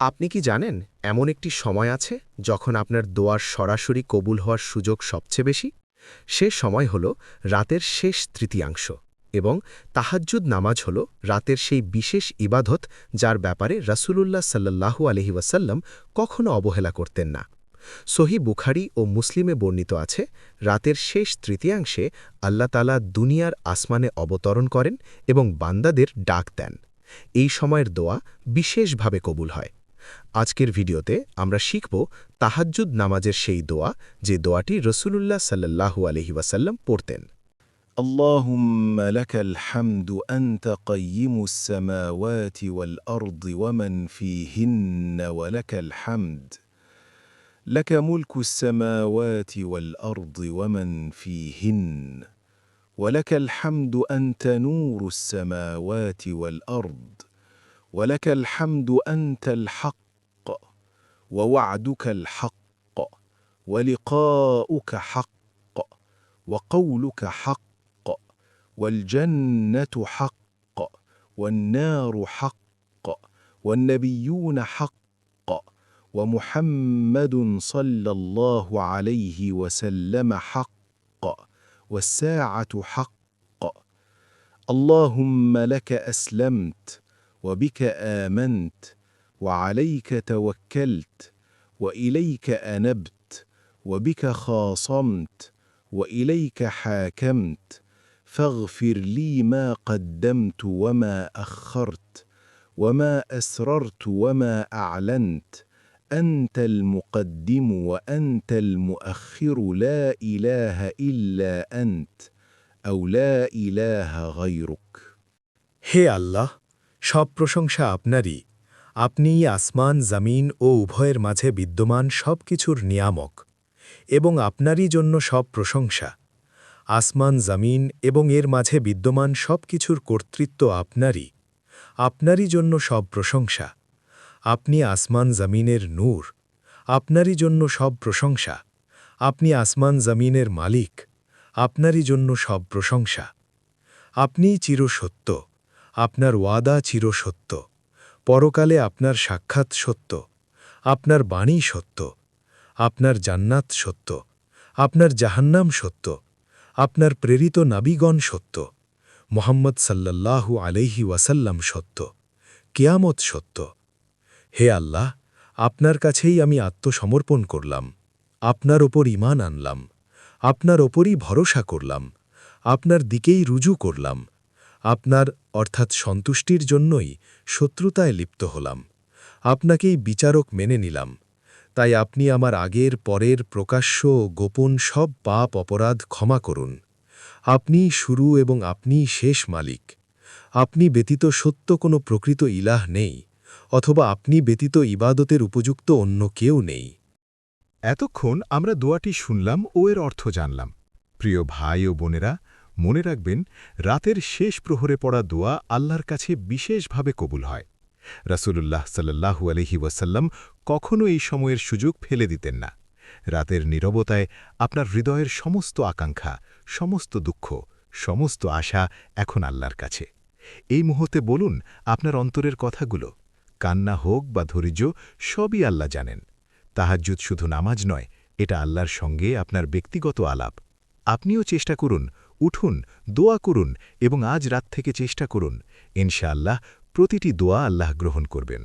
আপনি কি জানেন, এমন একটি সময় আছে যখন আপনার দোয়ার সরাসরি কবুল হওয়ার সুযোগ সবচেয়ে বেশি? সে সময় হল রাতের শেষ তৃতীয়াংশ এবং তাহাজ্জুদ নামাজ হল রাতের সেই বিশেষ ইবাদত যার ব্যাপারে রাসূলুল্লাহ সাল্লাল্লাহু আলহি ওয়াসাল্লাম কখনও অবহেলা করতেন না। সহি বুখারি ও মুসলিমে বর্ণিত আছে, রাতের শেষ তৃতীয়াংশে আল্লাতালা দুনিয়ার আসমানে অবতরণ করেন এবং বান্দাদের ডাক দেন। এই সময়ের দোয়া বিশেষভাবে কবুল হয়। আজকের ভিডিওতে আমরা শিখব তাহাজ্জুদ নামাজের সেই দোয়া যে দোয়াটি রসুলুল্লাহ সাল্লাহু আলহি ওয়াসাল্লাম পড়তেন اللهم لك الحمد أنت قيم السماوات والأرض ومن فيهن ولك الحمد لك ملك السماوات والأرض ومن فيهن ولك الحمد أنت نور السماوات والأرض ولك الحمد أنت الحق ووعدك الحق ولقاؤك حق وقولك حق والجنة حق والنار حق والنبيون حق ومحمد صلى الله عليه وسلم حق والساعة حق. اللهم لك أسلمت وبك آمنت وعليك توكلت وإليك أنبت وبك خاصمت وإليك حاكمت فاغفر لي ما قدمت وما أخرت وما أسررت وما أعلنت أنت المقدم وأنت المؤخر لا إله إلا أنت أو لا إله غيرك হে আল্লাহ সব প্রশংসা আপনারই আপনিই আসমান, জামিন ও উভয়ের মাঝে বিদ্যমান সব কিছুর নিয়ামক এবং আপনারই জন্য সব প্রশংসা। আসমান, জামিন এবং এর মাঝে বিদ্যমান সব কিছুর কর্তৃত্ব আপনারই আপনারই জন্য সব প্রশংসা। আপনি আসমান, জামিনের নূর, আপনারই জন্য সব প্রশংসা। আপনি আসমান, জামিনের মালিক, আপনারই জন্য সব প্রশংসা। আপনিই চিরসত্য, আপনার ওয়াদা চিরসত্য। পরকালে আপনার সাক্ষাৎ সত্য, আপনার বাণী সত্য, আপনার জান্নাত সত্য, আপনার জাহান্নাম সত্য, আপনার প্রেরিত নাবিগণ সত্য, মোহাম্মদ সাল্লাল্লাহু আলাইহি ওয়াসাল্লাম সত্য, কেয়ামত সত্য। হে আল্লাহ, আপনার কাছেই আমি আত্মসমর্পণ করলাম, আপনার ওপর ইমান আনলাম, আপনার ওপরই ভরসা করলাম, আপনার দিকেই রুজু করলাম আপনার, অর্থাৎ সন্তুষ্টির জন্যই শত্রুতায় লিপ্ত হলাম। আপনাকেই বিচারক মেনে নিলাম। তাই আপনি আমার আগের, পরের প্রকাশ্য, গোপন সব পাপ অপরাধ ক্ষমা করুন। আপনিই শুরু এবং আপনিই শেষ মালিক। আপনি ব্যতীত সত্য কোনো প্রকৃত ইলাহ নেই, অথবা আপনি ব্যতীত ইবাদতের উপযুক্ত অন্য কেউ নেই। এতক্ষণ আমরা দোয়াটি শুনলাম ও এর অর্থ জানলাম। প্রিয় ভাই ও বোনেরা মনে রাখবেন, রাতের শেষ প্রহরে পড়া দোয়া আল্লাহর কাছে বিশেষভাবে কবুল হয়। রাসূলুল্লাহ সাল্লাহু আলহি ওয়াসাল্লাম কখনও এই সময়ের সুযোগ ফেলে দিতেন না। রাতের নীরবতায় আপনার হৃদয়ের সমস্ত আকাঙ্ক্ষা, সমস্ত দুঃখ, সমস্ত আশা এখন আল্লাহর কাছে। এই মুহূর্তে বলুন, আপনার অন্তরের কথাগুলো, কান্না হোক বা ধৈর্য, সবই আল্লাহ জানেন। তাহাজ্জুদ শুধু নামাজ নয়, এটা আল্লাহর সঙ্গে আপনার ব্যক্তিগত আলাপ। আপনিও চেষ্টা করুন উঠুন, দোয়া করুন এবং আজ রাত থেকে চেষ্টা করুন। ইনশাআল্লাহ প্রতিটি দোয়া আল্লাহ গ্রহণ করবেন।